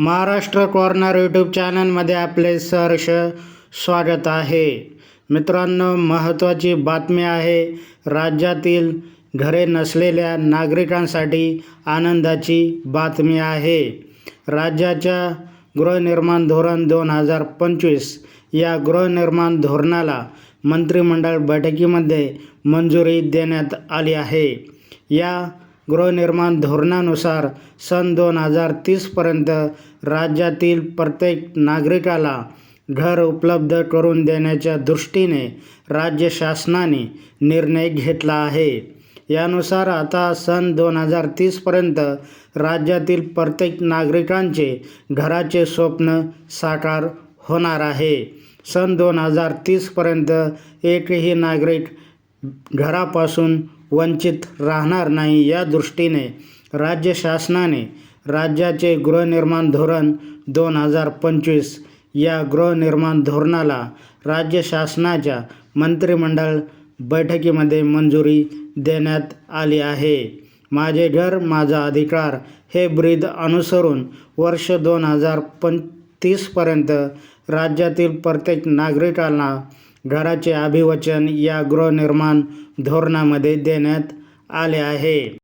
Maharashtra corner YouTube चॅनलमध्ये आपले सहर्ष स्वागत आहे. मित्रांनो महत्त्वाची बातमी आहे राज्यातील घरे नसलेल्या नागरिकांसाठी आनंदाची बातमी आहे. राज्याच्या गृहनिर्माण धोरण दोन हजार पंचवीस या गृहनिर्माण धोरणाला मंत्रिमंडळ बैठकीमध्ये मंजुरी देण्यात आली आहे. या गृहनिर्माण धोरणानुसार सन दोन हजार तीसपर्यंत राज्यातील प्रत्येक नागरिकाला घर उपलब्ध करून देण्याच्या दृष्टीने राज्य शासनाने निर्णय घेतला आहे. यानुसार आता सन दोन हजार तीसपर्यंत राज्यातील प्रत्येक नागरिकांचे घराचे स्वप्न साकार होणार आहे. सन दोन हजार तीसपर्यंत एकही नागरिक घरापासून वंचित राहणार नाही या दृष्टीने राज्य शासनाने राज्याचे गृहनिर्माण धोरण दोन हजार पंचवीस या गृहनिर्माण धोरणाला राज्य शासनाच्या मंत्रिमंडळ बैठकीमध्ये मंजुरी देण्यात आली आहे. माझे घर माझा अधिकार हे ब्रीद अनुसरून वर्ष दोन हजार पंतीसपर्यंत राज्यातील प्रत्येक नागरिकांना घराचे अभिवचन या गृहनिर्माण धोरणामध्ये देण्यात आले आहे.